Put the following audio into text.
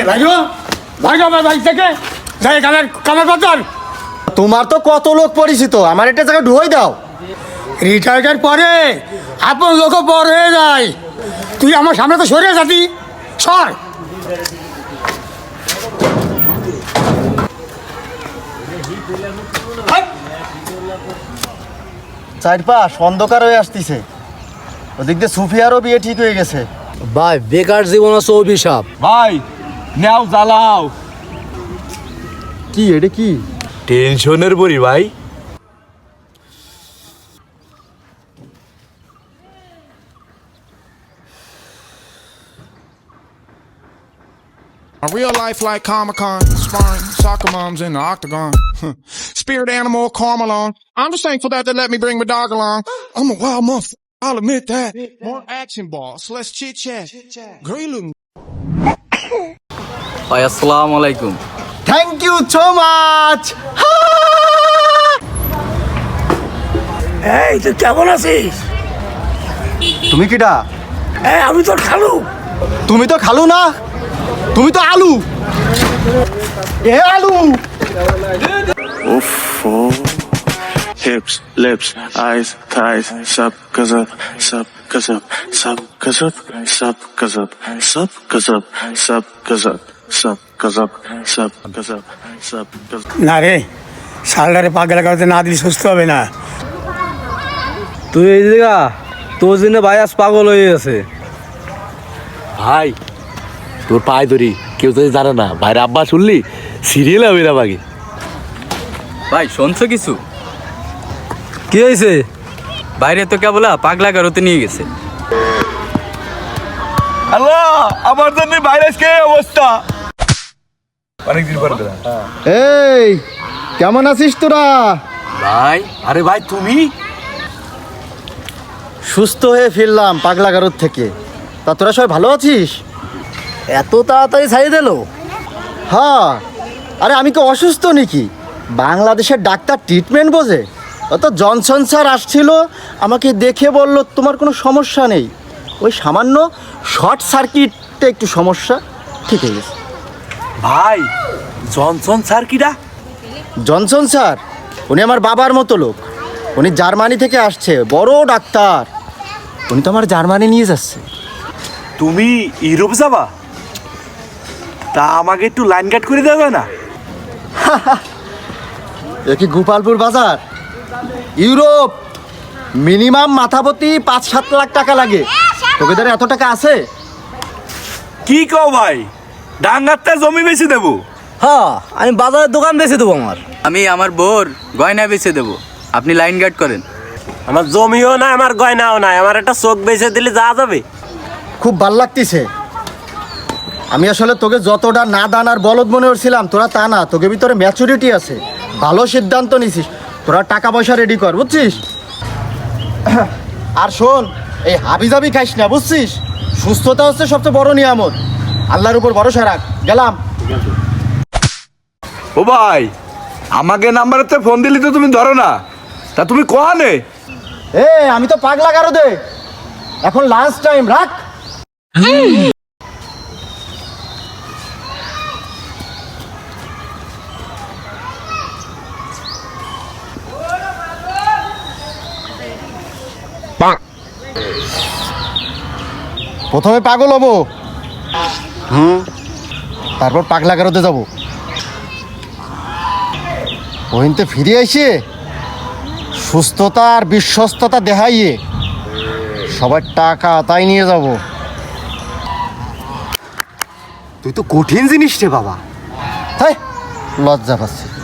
এই ভাইগো ভাইগো আমার বাড়ি থেকে যাই কামের কামের পাতর তোমার তো কত লোক পরিচিত আমার একটা জায়গায় ঢুই দাও। রিটায়ার্ডের পরে আপন লোক পর হয়ে যায়। তুই আমার সামনে তো সরে যাতি সর। হাট! চার পাশ অন্ধকার হয়ে আসতিছে। ওদিক দিয়ে সুফিয়ারও বিয়ে ঠিক হয়ে গেছে। ভাই বেকার জীবন আছে অভিশাপ। ভাই নেও জ্বালাও কি এটা কি টেনশনের পরি ভাই A real life like Comic Con, sparring, soccer moms in the octagon. Spirit animal, Carmelon. I'm just thankful that they let me bring my dog along. I'm a wild month. I'll admit that. More action balls, less chit chat. Greenland. ভাই আসসালামু আলাইকুম thank you so much এই তুই কেমন আছিস তুমি কিটা এই আমি তোর খালু তুমি তো খালু না তুমি তো আলু এ আলু hips, lips, eyes, thighs, sub, kazub, sub, kazub, sub, kazub, sub, kazub, sub, kazub, sub, kazub, না রে শালটারে পাগলা করতে না দিলে সুস্থ হবে না। তুই এই জায়গা তোর জন্য ভাই আজ পাগল হয়ে গেছে। ভাই তোর পায়ে ধরি কেউ তো জানে না ভাইয়ের আব্বা শুনলি সিরিয়াল হবে না বাকি। ভাই শুনছো কিছু? কি হয়েছে? বাইরে তো কেবল পাগলা গারোতে নিয়ে গেছে। আল্লাহ আমার জন্য ভাইরাস কে অবস্থা? অনেকদিন পরে দিলাম এই কেমন আছিস তোরা? ভাই আরে ভাই তুমি? সুস্থ হয়ে ফিরলাম পাগলাগারোর থেকে। তা তোরা সবাই ভালো আছিস? এত তাড়াতাড়ি ছাড়িয়ে দিল? হ্যাঁ। আরে আমি কি অসুস্থ নাকি? বাংলাদেশের ডাক্তার ট্রিটমেন্ট বোঝে? অত জনসন স্যার আসছিল আমাকে দেখে বলল তোমার কোনো সমস্যা নেই? ওই সামান্য শর্ট সার্কিটটা একটু সমস্যা ঠিক হয়ে গেছে। ভাই জনসন স্যার কিরা জনসন স্যার উনি আমার বাবার মতো লোক। উনি জার্মানি থেকে আসছে বড় ডাক্তার। উনি তো আমার জার্মানি নিয়ে যাচ্ছে। তুমি ইউরোপ যাবা? তা আমাকে একটু লাইন কাট করে দেবে না? এ কি গোপালপুর বাজার? ইউরোপ! মিনিমাম মাথাপতি পাঁচ সাত লাখ টাকা লাগে। তোকে ধরে এত টাকা আছে? কি কও ভাই? ডাঙ্গারটা জমি বেশি দেবো। হ্যাঁ আমি বাজারের দোকান বেঁচে দেবো আমার। আমি আমার বোর গয়না বেচে দেবো। আপনি লাইন গার্ড করেন। আমার জমিও না আমার গয়নাও নাই। আমার একটা চোখ বেঁচে দিলে যা যাবে। খুব ভালো লাগতেছে। আমি আসলে তোকে যতটা না দান আর বলদ মনে করছিলাম তোরা তা না। তোকে ভিতরে ম্যাচুরিটি আছে। ভালো সিদ্ধান্ত নিছিস। তোরা টাকা পয়সা রেডি কর বুঝছিস? আর শোন এই হাবি হাবিজাবি খাইস না বুঝছিস? সুস্থতা হচ্ছে সবচেয়ে বড় নিয়ামত। আল্লাহর উপর ভরসা রাখ। গেলাম। ও ভাই আমাকে নাম্বারেতে ফোন দিলি তো তুমি ধরো না। তা তুমি কোয়ানে এ আমি তো পাগলা গারো দে এখন লাঞ্চ টাইম রাখ। প্রথমে পাগল হব। হুম? তারপর পাগলা কারোতে যাব। ওইতে ফিরে এসে সুস্থতা আর বিশ্বস্ততা দেখাইয়ে সবার টাকা তাই নিয়ে যাব। তুই তো কঠিন জিনিস রে বাবা। তাই লজ্জা পাচ্ছি।